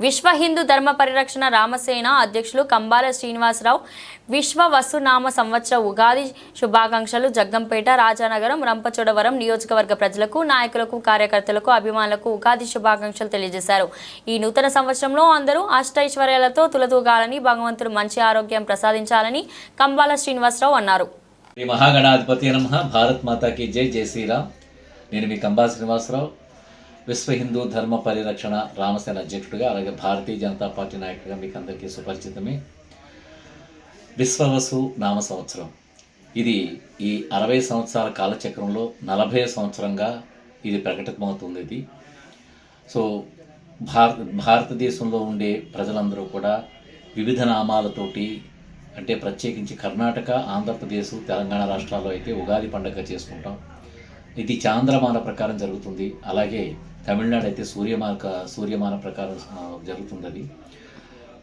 విశ్వ హిందూ ధర్మ పరిరక్షణ రామసేన అధ్యక్షులు కంబాల శ్రీనివాసరావు విశ్వ వసునామ సంవత్సర ఉగాది శుభాకాంక్షలు జగ్గంపేట రాజానగరం రంపచోడవరం నియోజకవర్గ ప్రజలకు నాయకులకు కార్యకర్తలకు అభిమానులకు ఉగాది శుభాకాంక్షలు తెలియజేశారు. ఈ నూతన సంవత్సరంలో అందరూ అష్టైశ్వర్యాలతో తులతూగాలని భగవంతుడు మంచి ఆరోగ్యం ప్రసాదించాలని కంబాల శ్రీనివాసరావు అన్నారు. మహాగణాధిపతి నమ. భారత్ మాతాకి జై. జై శ్రీరామ్. నేను మీ కంబా శ్రీనివాసరావు. విశ్వ హిందూ ధర్మ పరిరక్షణ రామసేన అధ్యక్షుడిగా అలాగే భారతీయ జనతా పార్టీ నాయకుడిగా మీకు అందరికీ సుపరిచితమే. విశ్వవసు నామ సంవత్సరం. ఇది ఈ అరవై సంవత్సరాల కాలచక్రంలో నలభై సంవత్సరంగా ఇది ప్రకటితమవుతుంది ఇది. సో భారత భారతదేశంలో ఉండే ప్రజలందరూ కూడా వివిధ నామాలతోటి అంటే ప్రత్యేకించి కర్ణాటక ఆంధ్రప్రదేశ్ తెలంగాణ రాష్ట్రాల్లో అయితే ఉగాది పండుగ చేసుకుంటాం. ఇది చాంద్రమాన ప్రకారం జరుగుతుంది. అలాగే తమిళనాడు అయితే సూర్యమార్క సూర్యమాన ప్రకారం జరుగుతుంది అది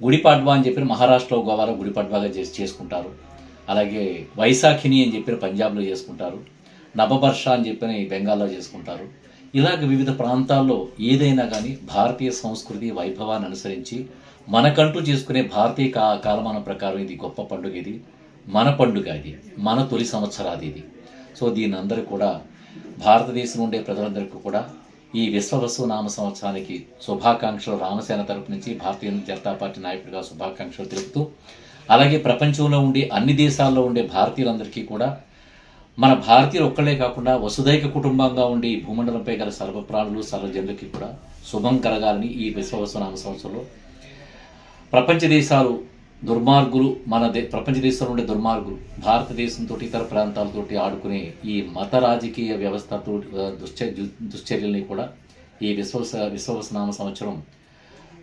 గుడిపాడ్వా అని చెప్పి మహారాష్ట్రలో గోవాలో గుడిపాడ్వాగా చేసి చేసుకుంటారు. అలాగే వైశాఖిని అని చెప్పి పంజాబ్లో చేసుకుంటారు. నవబర్ష అని చెప్పి బెంగాల్లో చేసుకుంటారు. ఇలాగ వివిధ ప్రాంతాల్లో ఏదైనా కానీ భారతీయ సంస్కృతి వైభవాన్ని అనుసరించి మనకంటూ చేసుకునే భారతీయ కా కాలమానం ప్రకారం ఇది గొప్ప పండుగ ఇది. మన పండుగ ఇది. మన తొలి సంవత్సరాది ఇది. సో దీని అందరూ కూడా భారతదేశం ఉండే ప్రజలందరికీ కూడా ఈ విశ్వవసు నామ సంవత్సరానికి శుభాకాంక్షలు. రామసేన తరపు నుంచి భారతీయ జనతా పార్టీ నాయకుడిగా శుభాకాంక్షలు తెలుపుతూ అలాగే ప్రపంచంలో ఉండే అన్ని దేశాల్లో ఉండే భారతీయులందరికీ కూడా మన భారతీయులు ఒక్కడే కాకుండా వసుదైక కుటుంబంగా ఉండే ఈ భూమండలంపై గల సర్వప్రాణులు సర్వజనులకి కూడా శుభం కలగాలని ఈ విశ్వవసు నామ సంవత్సరంలో ప్రపంచ దేశాలు దుర్మార్గులు మన దే ప్రపంచ దేశంలో ఉండే దుర్మార్గులు భారతదేశంతో ఇతర ప్రాంతాలతోటి ఆడుకునే ఈ మత రాజకీయ వ్యవస్థతో దుశ్చ దుశ్చర్యల్ని కూడా ఈ విశ్వస విశ్వవసనామ సంవత్సరం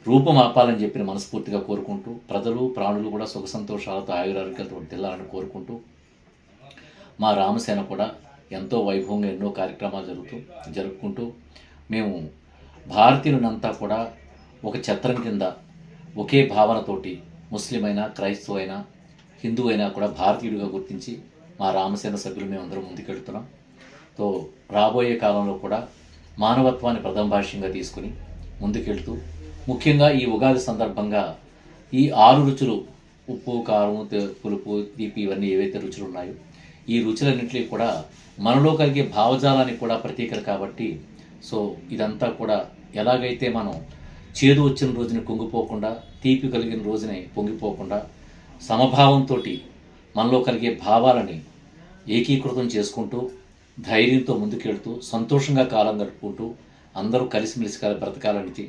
రూపమాపాలని చెప్పిన మనస్ఫూర్తిగా కోరుకుంటూ ప్రజలు ప్రాణులు కూడా సుఖ సంతోషాలతో ఆయురారోగ్యాలతో తెల్లాలని కోరుకుంటూ మా రామసేన కూడా ఎంతో వైభవంగా ఎన్నో కార్యక్రమాలు జరుగుతూ జరుపుకుంటూ మేము భారతీయులనంతా కూడా ఒక ఛత్రం కింద ఒకే భావనతోటి ముస్లిం అయినా క్రైస్తవ అయినా హిందూ అయినా కూడా భారతీయుడిగా గుర్తించి మా రామసేన సభ్యులు మేమందరం ముందుకెళ్తున్నాం. తో రాబోయే కాలంలో కూడా మానవత్వాన్ని ప్రథమ భాష్యంగా తీసుకుని ముందుకెళ్తూ ముఖ్యంగా ఈ ఉగాది సందర్భంగా ఈ ఆరు రుచులు ఉప్పు కారం పులుపు తీపి ఇవన్నీ ఏవైతే రుచులు ఉన్నాయో ఈ రుచులన్నింటినీ కూడా మనలో కలిగే భావజాలానికి కూడా ప్రతీకలు కాబట్టి సో ఇదంతా కూడా ఎలాగైతే మనం చేదు వచ్చిన రోజున కుంగిపోకుండా తీపి కలిగిన రోజునే పొంగిపోకుండా సమభావంతో మనలో కలిగే భావాలని ఏకీకృతం చేసుకుంటూ ధైర్యంతో ముందుకెళ్తూ సంతోషంగా కాలం గడుపుకుంటూ అందరూ కలిసిమెలిసి కల- బ్రతకాలని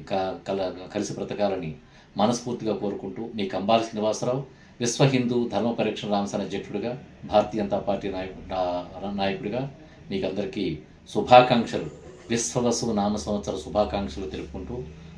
కల- కలిసి బ్రతకాలని మనస్ఫూర్తిగా కోరుకుంటూ మీ కంబాల శ్రీనివాసరావు విశ్వ హిందూ ధర్మ పరీక్షణ రామసేన అధ్యక్షుడిగా భారతీయ జనతా పార్టీ నాయకు నాయకుడిగా మీకు అందరికీ శుభాకాంక్షలు విశ్వవసు నామ సంవత్సర శుభాకాంక్షలు తెలుపుకుంటూ